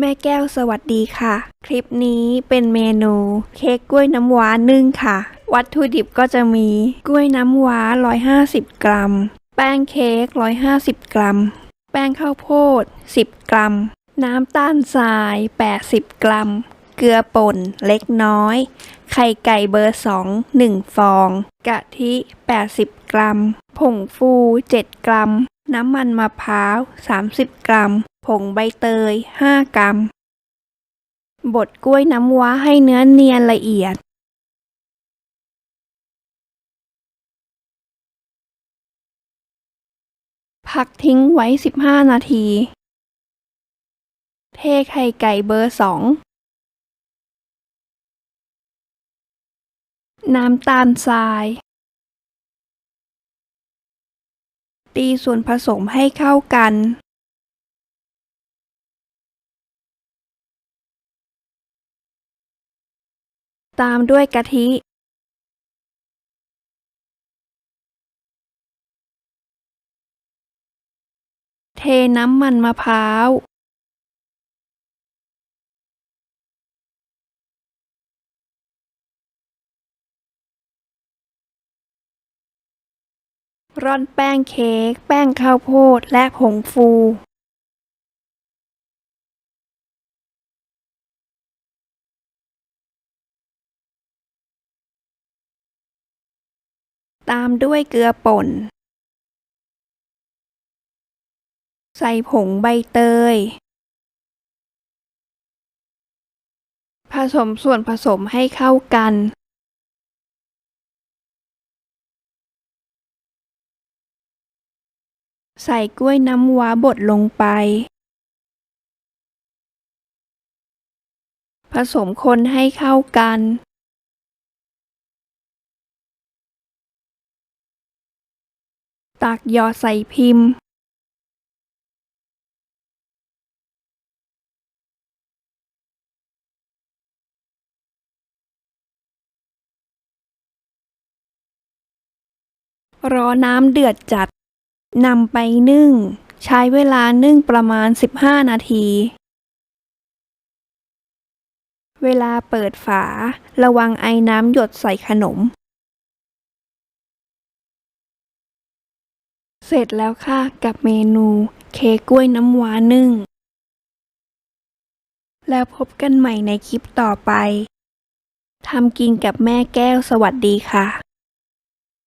แม่แก้วสวัสดีค่ะ คลิปนี้เป็นเมนูเค้กกล้วยน้ำว้านึ่งค่ะ วัตถุดิบก็จะมีกล้วยน้ำว้า 150 กรัม แป้งเค้ก 150 กรัม แป้งข้าวโพด 10 กรัม น้ำตาลทราย 80 กรัม เกลือป่นเล็กน้อย ไข่ไก่เบอร์ 2 1 ฟอง กะทิ 80 กรัม ผงฟู 7 กรัม น้ำมันมะพร้าว 30 กรัม ผงใบเตย 5 กรัม บดกล้วยน้ำว้าให้เนื้อเนียนละเอียด พักทิ้งไว้ 15 นาที เทไข่ไก่เบอร์2น้ำตาลทราย ตีส่วนผสมให้เข้ากันตามด้วยกะทิ เทน้ำมันมะพร้าว ร่อนแป้งเค้ก แป้งข้าวโพด และผงฟูตามด้วยเกลือป่น ใส่ผงใบเตย ผสมส่วนผสมให้เข้ากัน ใส่กล้วยน้ำว้าบดลงไป ผสมคนให้เข้ากัน ตักหยอดใส่พิมพ์ รอน้ำเดือดจัด นำไปนึ่ง ใช้เวลานึ่งประมาณ 15 นาที เวลาเปิดฝา ระวังไอน้ำหยดใส่ขนม เสร็จแล้วค่ะกับเมนูเค้กกล้วยน้ำว้านึ่ง แล้วพบกันใหม่ในคลิปต่อไปทำกินกับแม่แก้วสวัสดีค่ะ